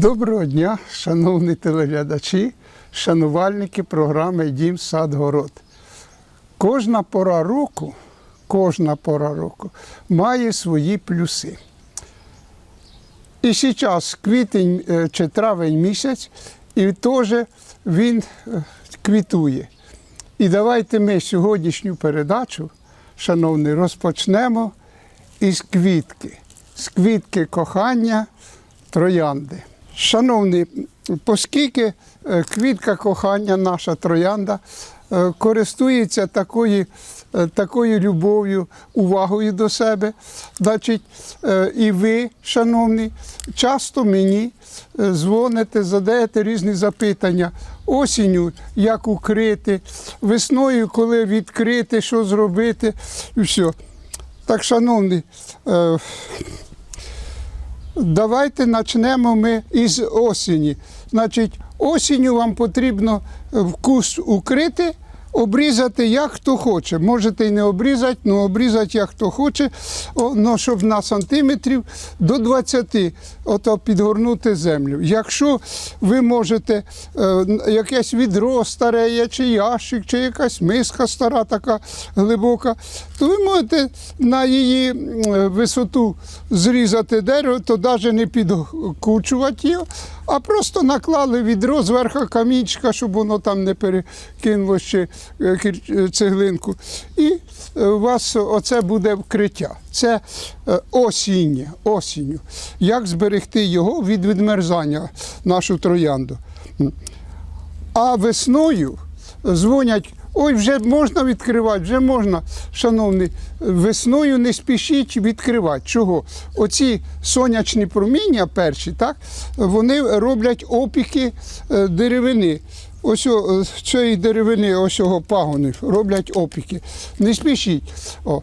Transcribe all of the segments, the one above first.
Доброго дня, шановні телеглядачі, шанувальники програми Дім сад город. Кожна пора року, кожна пора року має свої плюси. І зараз квітень е, чи травень місяць, і теж він е, квітує. І давайте ми сьогоднішню передачу, шановні, розпочнемо із квітки, з квітки кохання троянди. Шановні, оскільки е, квітка кохання, наша троянда, е, користується такою, е, такою любов'ю, увагою до себе, значить, і ви, шановні, часто мені дзвоните, задаєте різні запитання. Осінню, як укрити, весною, коли відкрити, що зробити, і все. Так, шановні, Давайте почнемо ми із осені. Значить, осінню вам потрібно вкус укрити, обрізати як хто хоче. Можете і не обрізати, але обрізати як хто хоче, о, ну, щоб на сантиметрів до 20 ото підгорнути землю. Якщо ви можете е, якесь відро старе чи ящик, чи якась миска стара, така глибока, то ви можете на її висоту зрізати дерево, то навіть не підкучувати його, а просто наклали відро зверху камінчика, щоб воно там не перекинуло ще е, е, цеглинку. І е, у вас оце буде вкриття. Це осіннє, осінню. Як зберегти його від відмерзання, нашу троянду. А весною дзвонять, ой, вже можна відкривати, вже можна. Шановні, весною не спішіть відкривати. Чого? Оці сонячні проміння перші, так, вони роблять опіки е, деревини. Ось о, цієї деревини, ось цього пагони роблять опіки. Не спішіть. О.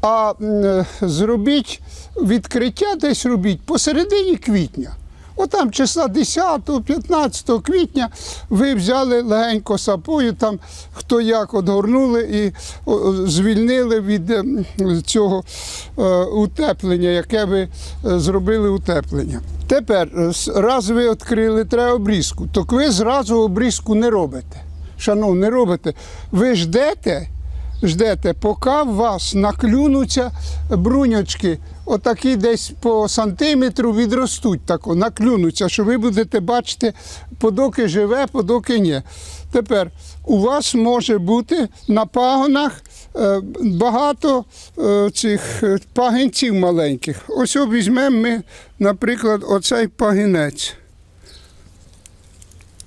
А е, зробіть відкриття десь робіть посередині квітня. Отам числа 10-15 квітня ви взяли легенько сапою, там хто як одгорнули і звільнили від е, цього е, утеплення, яке ви е, зробили утеплення. Тепер, е, раз ви відкрили, треба обрізку, то ви зразу обрізку не робите. Шановні, не робите. Ви ждете, ждете, поки в вас наклюнуться бруньочки, отакі десь по сантиметру відростуть, тако, наклюнуться, що ви будете бачити, подоки живе, подоки ні. Тепер у вас може бути на пагонах е, багато е, цих е, пагінців маленьких. Ось візьмемо ми, наприклад, оцей пагінець.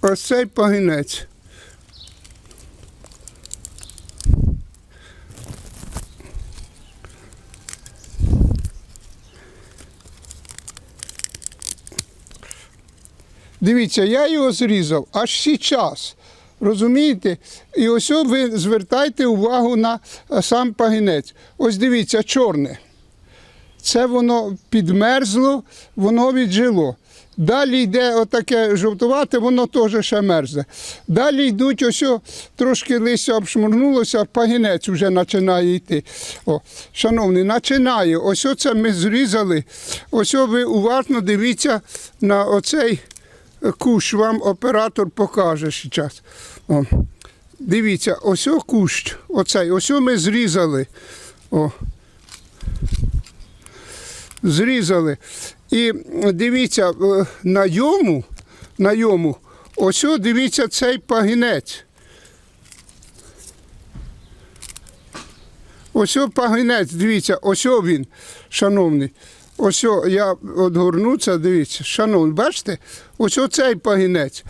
Ось цей пагінець. Дивіться, я його зрізав аж зараз. Розумієте? І ось ви звертайте увагу на е, сам пагінець. Ось дивіться, чорне. Це воно підмерзло, воно віджило. Далі йде отаке жовтувате, воно теж ще мерзне. Далі йдуть, ось трошки листя обшмурнулося, пагінець вже починає йти. О, шановні, починає. Ось оце ми зрізали. Ось ви уважно дивіться на оцей кущ, вам оператор покаже зараз. О. Дивіться, ось кущ, оцей, ось ми зрізали. О зрізали. І дивіться, е, на йому, на йому, ось дивіться цей пагінець. Ось пагінець, дивіться, ось він, шановний. Ось я одгорну це, дивіться, шановний, бачите? Ось оцей пагінець.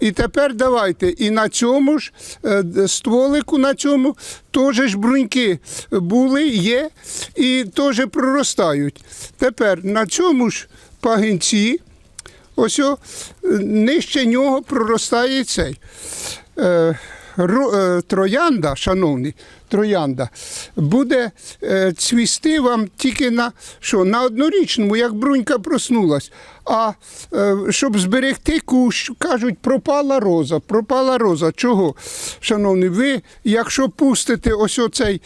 І тепер давайте, і на цьому ж е, стволику, на цьому теж ж бруньки були, є і теж проростають. Тепер на цьому ж пагінці, ось о, е, нижче нього проростає цей. Е, ро- троянда, шановний, троянда, буде е, цвісти вам тільки на що? На однорічному, як брунька проснулась. А е, щоб зберегти кущ, кажуть, пропала роза. Пропала роза. Чого? Шановні, ви, якщо пустите ось оцей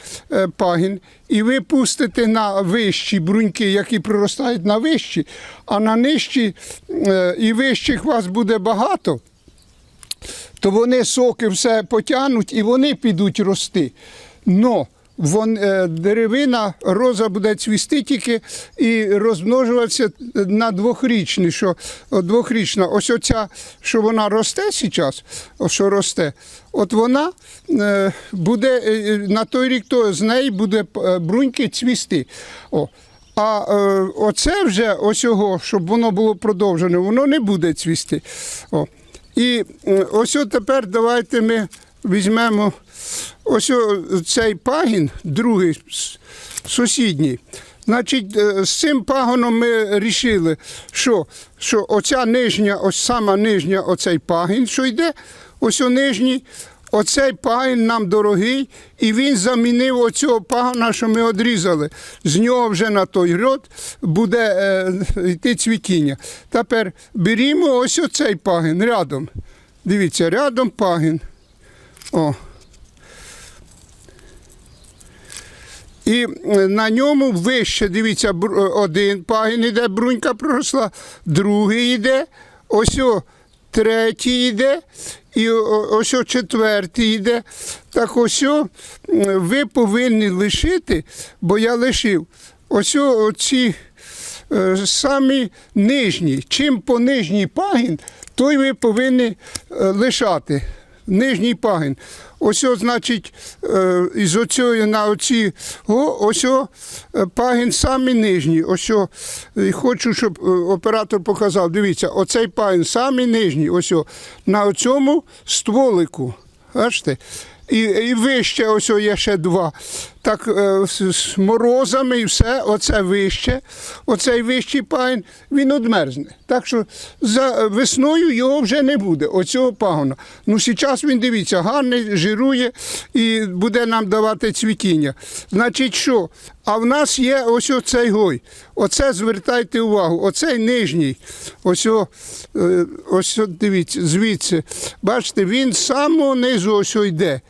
пагін, і ви пустите на вищі бруньки, які проростають на вищі, а на нижчі і вищих вас буде багато, то вони соки все потягнуть і вони підуть рости. Но вон, е, деревина, роза буде цвісти тільки і розмножуватися на двохрічні. Що, двохрічна. Ось оця, що вона росте зараз, що росте, от вона е, буде е, на той рік, то з неї буде бруньки цвісти. О. А оце вже ось щоб воно було продовжене, воно не буде цвісти. О. І ось тепер давайте ми візьмемо ось цей пагін, другий сусідній. Значить, е, з цим пагоном ми вирішили, що, що оця нижня, ось сама нижня, оцей пагін, що йде, ось о нижній, оцей пагін нам дорогий, і він замінив оцього пагона, що ми одрізали. З нього вже на той род буде е, йти цвітіння. Тепер берімо ось оцей пагін рядом. Дивіться, рядом пагін. О. І е, на ньому вище, дивіться, е, один пагін іде, брунька проросла, другий йде, ось о, третій йде, і ось четвертий йде. Так ось ви повинні лишити, бо я лишив ось оці е, самі нижні. Чим по нижній пагін, той ви повинні е, лишати. Нижній пагін. Ось, значить, е, із оцього на оці, о, ось е, пагін самий нижній. Ось і хочу, щоб е, оператор показав. Дивіться, оцей пагін самий нижній, ось на цьому стволику. Бачите? І, і вище ось є ще два. Так е, з, морозами і все, оце вище, оцей вищий пагін, він одмерзне. Так що за весною його вже не буде, оцього пагона. Ну, зараз він дивіться, гарний, жирує і буде нам давати цвітіння. Значить, що? А в нас є ось оцей гой. Оце звертайте увагу, оцей нижній. Ось, е, ось дивіться, звідси. Бачите, він з самого низу ось йде.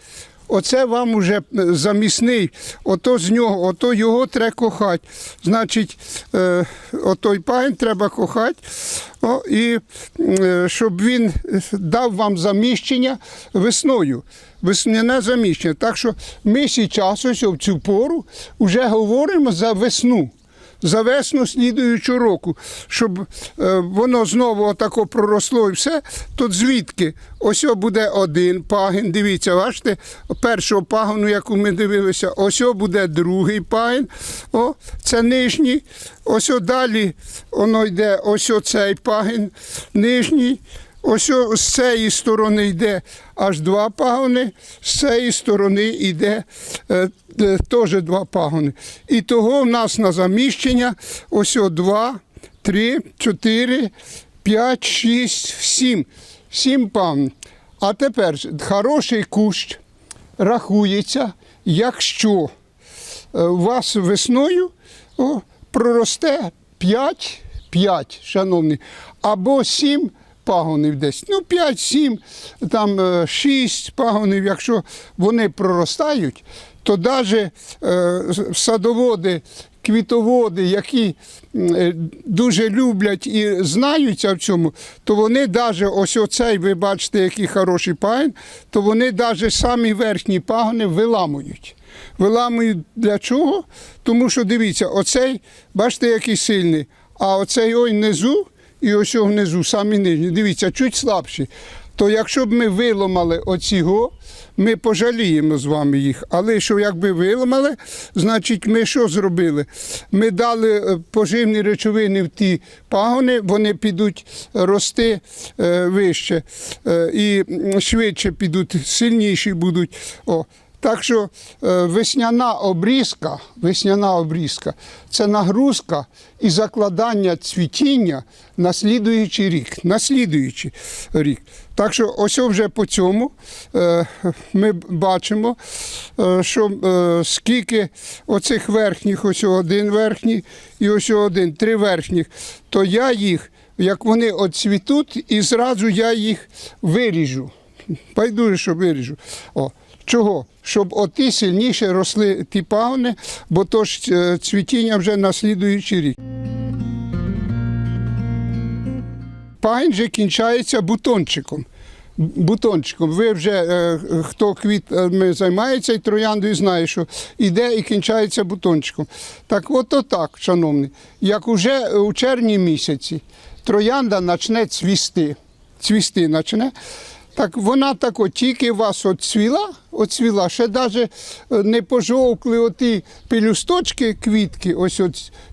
Оце вам уже е, замісний, ото з нього, ото його треба кохати. Значить, е, отой пагін треба кохати, о, і е, щоб він дав вам заміщення весною. Весняне заміщення. Так що ми зараз ось в цю пору вже говоримо за весну. За весну слідуючого року, щоб е, воно знову отако проросло і все, то звідки? Ось буде один пагін. Дивіться, бачите, першого пагону, яку ми дивилися, ось буде другий пагін. О, це нижній. Ось далі воно йде ось оцей пагін нижній. Ось з цієї сторони йде аж два пагони, з цієї сторони йде е, е, теж два пагони. І того в нас на заміщення ось два, три, чотири, п'ять, шість, сім. Сім пагон. А тепер хороший кущ рахується, якщо е, у вас весною о, проросте 5, 5, шановні, або 7 пагонів десь. Ну, 5-7, там е, 6 пагонів, якщо вони проростають, то навіть садоводи, квітоводи, які е, дуже люблять і знаються в цьому, то вони навіть ось оцей, ви бачите, який хороший пагін, то вони навіть самі верхні пагони виламують. Виламують для чого? Тому що дивіться, оцей, бачите, який сильний, а оцей ой внизу і ось внизу, самі нижні, дивіться, чуть слабші. То якщо б ми виламали оціго, ми пожаліємо з вами їх. Але що якби виламали, значить ми що зробили? Ми дали е, поживні речовини в ті пагони, вони підуть рости е, вище е, і швидше підуть, сильніші будуть. Так що е, весняна обрізка, весняна обрізка це нагрузка і закладання цвітіння на слідуючий рік. На слідуючий рік. Так що ось вже по цьому е, ми бачимо, е, що скільки оцих верхніх, ось один верхній і ось один, три верхніх, то я їх, як вони оцвітуть, і зразу я їх виріжу. Байдуже, що виріжу. О, чого? Щоб оті сильніше росли ті пагони, бо то ж е, цвітіння вже на слідуючий рік. Пагін же кінчається бутончиком. Бутончиком. Ви вже е, хто квітами займається і трояндою знає, що іде і кінчається бутончиком. Так от так, шановні, як уже у червні місяці троянда почне цвісти, цвісти почне, так вона так от тільки вас оцвіла, оцвіла, ще навіть не пожовкли оті пелюсточки квітки, ось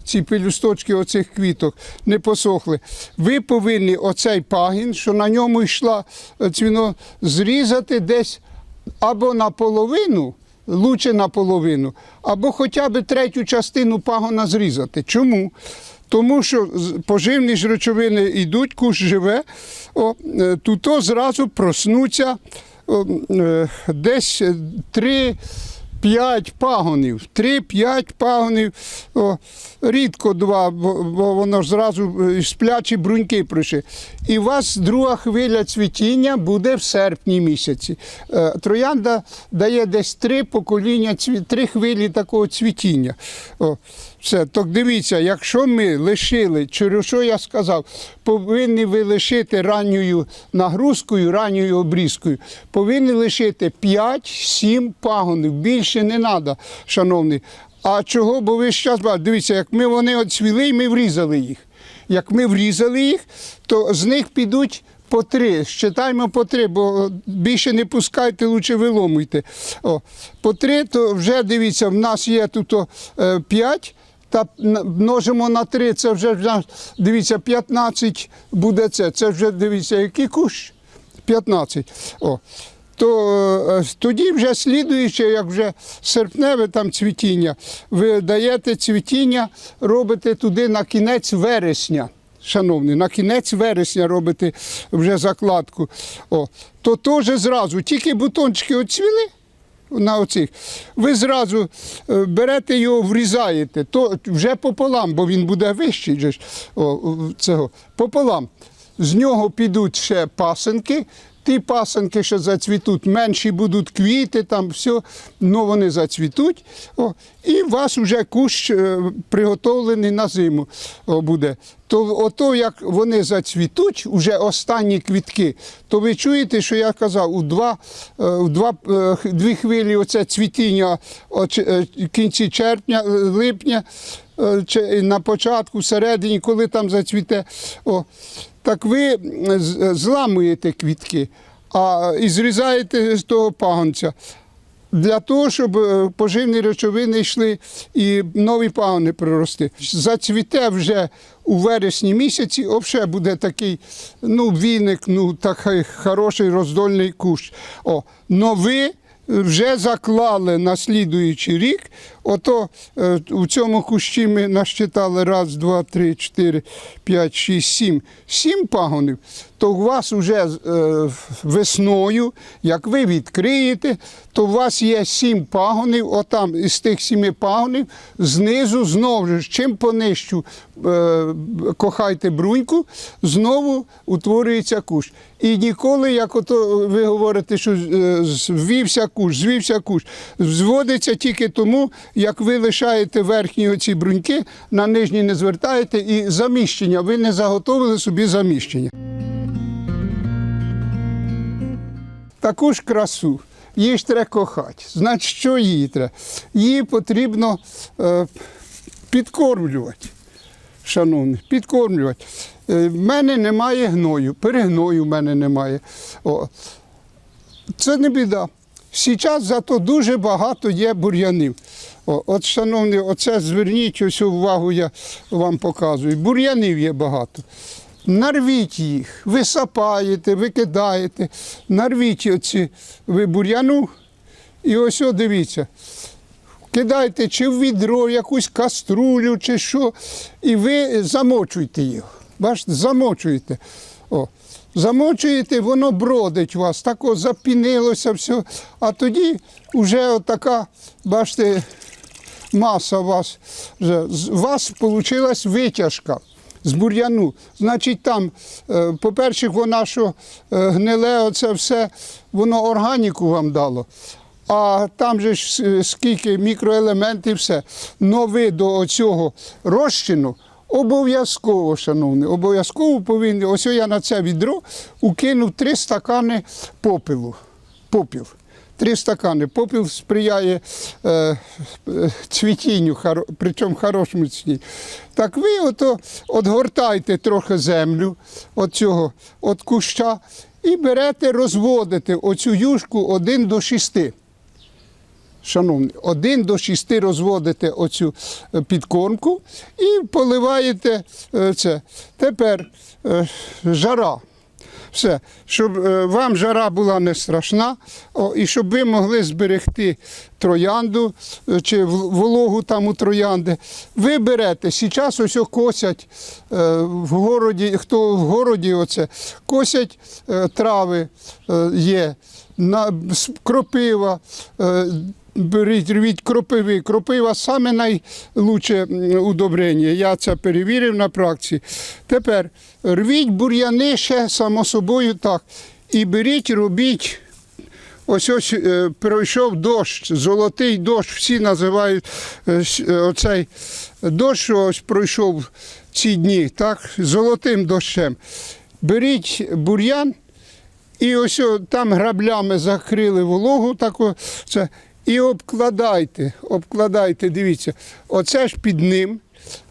ці пелюсточки оцих квіток не посохли. Ви повинні оцей пагін, що на ньому йшла е, цвіно, зрізати десь або наполовину, лучше наполовину, або хоча б третю частину пагона зрізати. Чому? Тому що поживні ж речовини йдуть, куш живе, о, е, тут о зразу проснуться е, десь 3 5 пагонів, 3-5 пагонів, о, рідко два, бо, бо воно ж зразу е, сплячі бруньки прийшли. І у вас друга хвиля цвітіння буде в серпні місяці. Е, Троянда дає десь три покоління, три хвилі такого цвітіння. О, все, так дивіться, якщо ми лишили, через що я сказав, повинні ви лишити ранньою нагрузкою, ранньою обрізкою, повинні лишити 5-7 пагонів. Більше не треба, шановні. А чого? Бо ви зараз бачите, дивіться, як ми вони оцвіли, ми врізали їх. Як ми врізали їх, то з них підуть по три. Считаємо по три, бо більше не пускайте, лучше виломуйте. О, по три, то вже дивіться, в нас є тут е, п'ять. Та множимо на 3, це вже дивіться, 15 буде це. Це вже дивіться, який кущ? 15. О. То е, тоді вже слідуючи, як вже серпневе там цвітіння, ви даєте цвітіння, робите туди на кінець вересня. Шановні, на кінець вересня робите вже закладку. О, то теж зразу, тільки бутончики оцвіли, на оцих. Ви зразу е, берете його, врізаєте, то вже пополам, бо він буде вищий. О, цього, пополам. З нього підуть ще пасенки. Ті пасенки, що зацвітуть, менші будуть квіти, там все, але вони зацвітуть. О, і у вас вже кущ е, приготовлений на зиму буде. То ото, як вони зацвітуть, вже останні квітки, то ви чуєте, що я казав, у два, е, у два, е, дві хвилі оце цвітіння о, кінці червня, липня, на початку, всередині, коли там зацвіте. О, так ви е, зламуєте квітки а, і зрізаєте з того пагонця. Для того, щоб е, поживні речовини йшли і нові пагони прорости. Зацвіте вже у вересні місяці, взагалі буде такий ну, віник, ну такий хороший роздольний кущ. О, но ви вже заклали на слідуючий рік. Ото е, у цьому кущі ми насчитали раз, два, три, чотири, п'ять, шість, сім. Сім пагонів, то у вас вже е, весною, як ви відкриєте, то у вас є сім пагонів, отам із тих сіми пагонів, знизу знову ж, чим понижчу е, кохайте бруньку, знову утворюється кущ. І ніколи, як ото ви говорите, що звівся кущ, звівся кущ, зводиться тільки тому, як ви лишаєте верхні оці бруньки, на нижні не звертаєте, і заміщення, ви не заготовили собі заміщення. Таку ж красу. Її ж треба кохати. Значить, що її треба? Її потрібно е, підкормлювати. Шановні, підкормлювати. Е, в мене немає гною, перегною в мене немає. О, це не біда. Зараз зато дуже багато є бур'янів. От, шановні, оце зверніть усю увагу, я вам показую. Бур'янів є багато. Нарвіть їх, ви сапаєте, викидаєте, нарвіть оці ви бур'яну І ось о, дивіться. Кидайте чи в відро, якусь каструлю, чи що, і ви замочуйте його. Бачите, замочуєте. О, замочуєте, воно бродить вас, так запінилося все. А тоді вже отака, бачите, маса у вас. У вас вийшла витяжка з бур'яну. Значить, там, е, по-перше, вона що е, гниле, оце все, воно органіку вам дало. А там же ж е, скільки мікроелементів, все. Но ви до цього розчину обов'язково, шановні, обов'язково повинні. Ось я на це відро укинув три стакани попелу. Попіл. Три стакани. Попіл сприяє е, цвітінню, хоро, причому хорошому цвітінню. Так ви ото отгортайте трохи землю от цього, от куща і берете, розводите оцю юшку 1 до 6. Шановні, 1 до 6 розводите оцю е, підкормку і поливаєте е, це. Тепер е, жара. Все, щоб е, вам жара була не страшна, і щоб ви могли зберегти троянду е, чи вологу там у троянди. Ви берете, зараз ось косять е, в городі, хто в городі оце, косять трави є, кропива. Беріть, рвіть кропиви. Кропива саме найлучше удобрення. Я це перевірив на практиці. Тепер рвіть бур'яни ще само собою так. І беріть, робіть. Ось ось е, пройшов дощ, золотий дощ, всі називають е, е, оцей дощ, що ось пройшов ці дні, так, золотим дощем. Беріть бур'ян, і ось там граблями закрили вологу, таку, це, і обкладайте, обкладайте, дивіться, оце ж під ним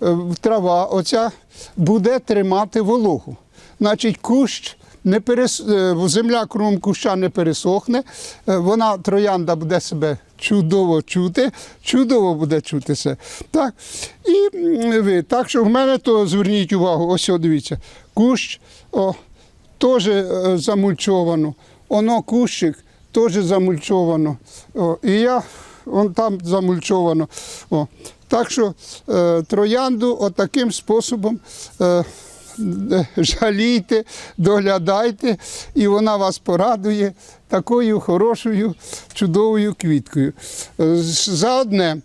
е, трава, оця буде тримати вологу. Значить, кущ не перес... е, земля кругом куща не пересохне, е, вона троянда буде себе чудово чути, чудово буде чутися. Так? І ви, так що в мене то зверніть увагу, ось о, дивіться, кущ. О, теж замульчовано. Оно кущик теж замульчовано. О, і я вон там замульчовано. О. Так що е, троянду отаким способом е, е, жалійте, доглядайте, і вона вас порадує такою хорошою, чудовою квіткою. Е, За одне,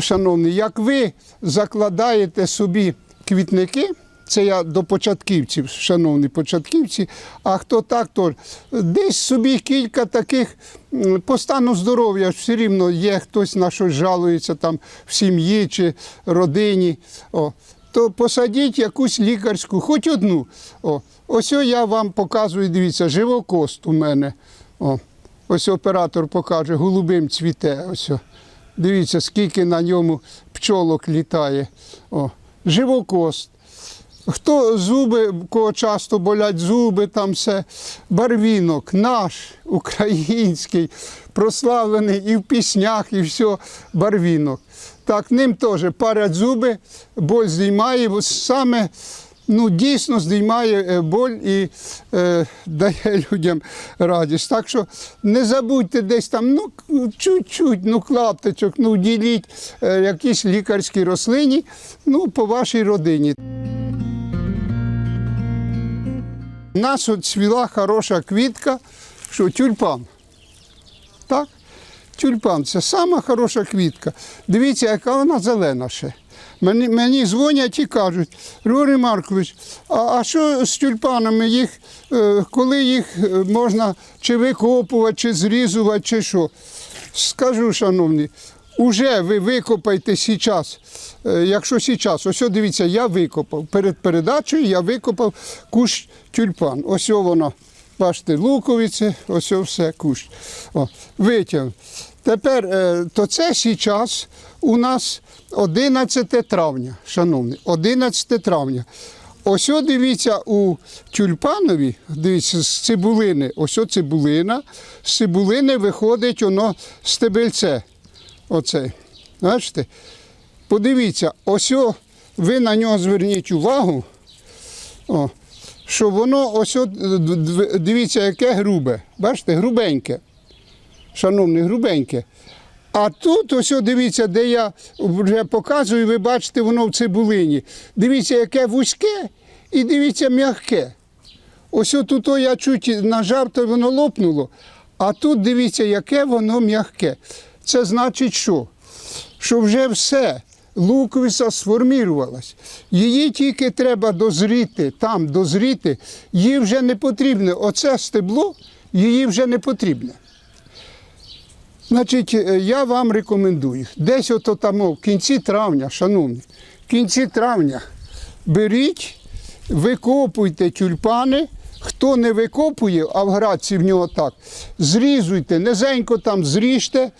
шановні, як ви закладаєте собі квітники, це я до початківців, шановні початківці. А хто так, то десь собі кілька таких по стану здоров'я все рівно є хтось на щось жалується там в сім'ї чи родині. О, то посадіть якусь лікарську, хоч одну. О, ось я вам показую, дивіться, живокост у мене. О, ось оператор покаже, голубим цвіте. Ось. Дивіться, скільки на ньому пчолок літає. О, живокост. Хто зуби, кого часто болять зуби, там все, барвінок, наш, український, прославлений і в піснях, і все, барвінок. Так, ним теж парять зуби, боль здіймає, бо саме ну, дійсно здіймає е, боль і е, дає людям радість. Так що не забудьте десь там, ну, чуть-чуть, ну, клаптичок, ну, діліть е, якісь лікарські рослині, ну, по вашій родині. У нас от цвіла хороша квітка, що тюльпан. Так? Тюльпан це сама хороша квітка. Дивіться, яка вона зелена ще. Мені, мені дзвонять і кажуть, Григорій Маркович, а, а що з тюльпанами їх, е, коли їх е, можна чи викопувати, чи зрізувати, чи що? Скажу, шановні, уже ви викопайте зараз, е, якщо зараз, ось дивіться, я викопав. Перед передачею я викопав кущ тюльпан. Ось воно. Бачите, луковиці, ось все кущ. О. Тепер, е, то це зараз у нас 11 травня, шановні, 11 травня. Ось дивіться, у тюльпанові, дивіться, з цибулини, ось цибулина, з цибулини виходить воно стебельце. Оце. Бачите? Подивіться, ось ви на нього зверніть увагу, о, що воно ось дивіться, яке грубе. Бачите, грубеньке. шановне, грубеньке. А тут, ось дивіться, де я вже показую, ви бачите, воно в цибулині. Дивіться, яке вузьке і дивіться, м'яке. Ось тут я чуть нажав, то воно лопнуло. А тут дивіться, яке воно м'яке. Це значить що? Що вже все, луковиця сформірувалась. Її тільки треба дозріти, там дозріти, їй вже не потрібне. Оце стебло, її вже не потрібне. Значить, е, я вам рекомендую. Десь ото там в кінці травня, шановні, в кінці травня беріть, викопуйте тюльпани. Хто не викопує, а в градці в нього так, зрізуйте, низенько там зріжте,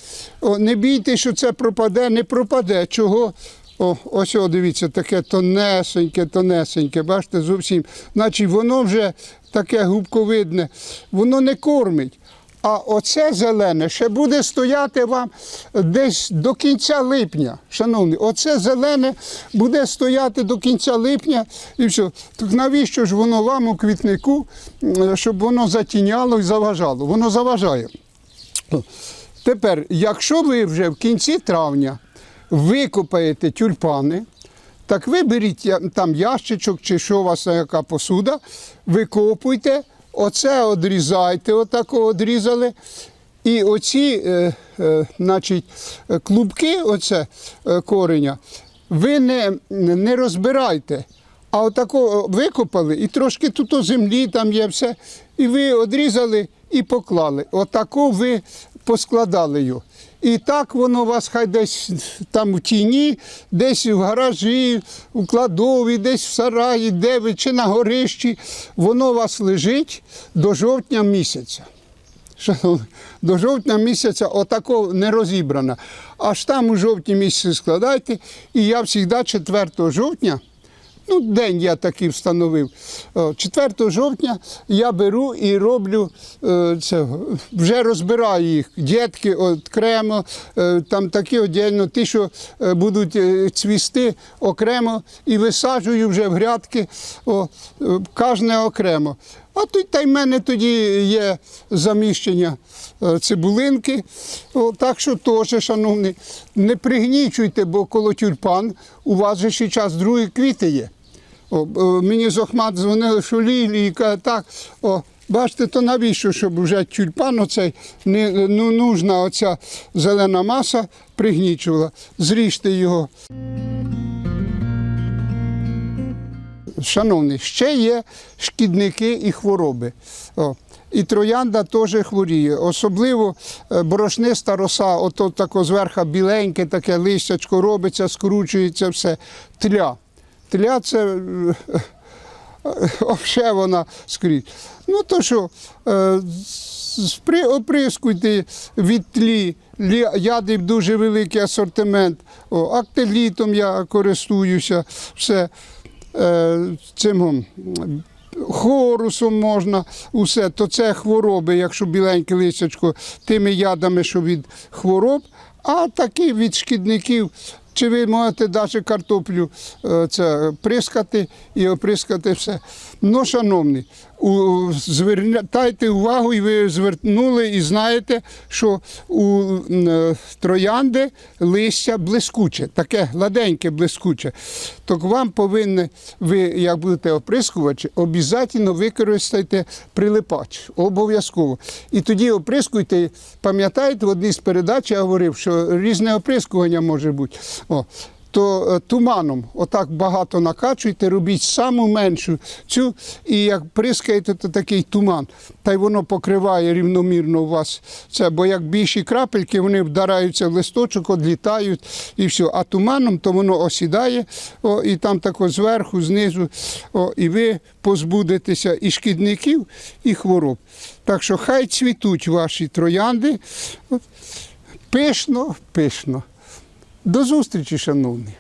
О, не бійте, що це пропаде, не пропаде. Чого? О, ось о, дивіться, таке тонесеньке, тонесеньке, бачите, зовсім. Значить, воно вже таке губковидне, воно не кормить. А оце зелене ще буде стояти вам десь до кінця липня. Шановні, оце зелене буде стояти до кінця липня і все. Так навіщо ж воно вам у квітнику, щоб воно затіняло і заважало? Воно заважає. Тепер, якщо ви вже в кінці травня викопаєте тюльпани, так ви беріть я- там ящичок чи що у вас яка посуда, викопуйте, оце одрізайте, отако одрізали. І оці е, е, значить, клубки, оце е, кореня, ви не, не розбирайте. А отако викопали і трошки тут у землі там є все. І ви одрізали і поклали. Отако ви поскладали його. І так воно у вас хай десь там в тіні, десь в гаражі, у кладові, десь в сараї, де ви чи на горищі, воно у вас лежить до жовтня місяця. До жовтня місяця отако не розібрана. Аж там у жовтні місяці складайте. І я завжди 4 жовтня, ну, день я такий встановив. 4 жовтня я беру і роблю е, це, вже розбираю їх. Дітки окремо, е, там такі отдельно, ті, що е, будуть цвісти окремо, і висаджую вже в грядки, о, кожне окремо. А тут та й в мене тоді є заміщення цибулинки. О, так що теж, шановні, не пригнічуйте, бо коло тюльпан у вас же ще час другі квіти є. О, мені з Охмат дзвонили, що лілі, і каже, так, о, бачите, то навіщо, щоб вже тюльпан оцей не ну, нужна оця зелена маса пригнічувала. Зріжте його. Шановні, ще є шкідники і хвороби. О. І троянда теж хворіє. Особливо е, борошниста роса, ото тако зверху біленьке, таке листячко робиться, скручується все. Тля. Тля це е, вона скрізь. Ну то що, е, оприскуйте від тлі. Лі- Яди дуже великий асортимент. О, актелітом я користуюся. Все е, цим хорусом можна, усе, то це хвороби, якщо біленьке лисячко, тими ядами, що від хвороб, а такі від шкідників. Чи ви можете навіть картоплю е, це, прискати і оприскати все. Ну, шановні, у, звертайте увагу, і ви звернули і знаєте, що у е, троянди листя блискуче, таке гладеньке блискуче. Так вам повинні, ви, як будете оприскувачі, обов'язково використайте прилипач. Обов'язково. І тоді оприскуйте, пам'ятаєте, в одній з передач я говорив, що різне оприскування може бути. О, то е, туманом отак багато накачуйте, робіть саму меншу цю, і як прискаєте, то такий туман. Та й воно покриває рівномірно у вас це, бо як більші крапельки, вони вдараються в листочок, одлітають і все. А туманом то воно осідає, о, і там тако зверху, знизу, о, і ви позбудетеся і шкідників, і хвороб. Так що хай цвітуть ваші троянди. Пишно, пишно. До зустрічі, шановні.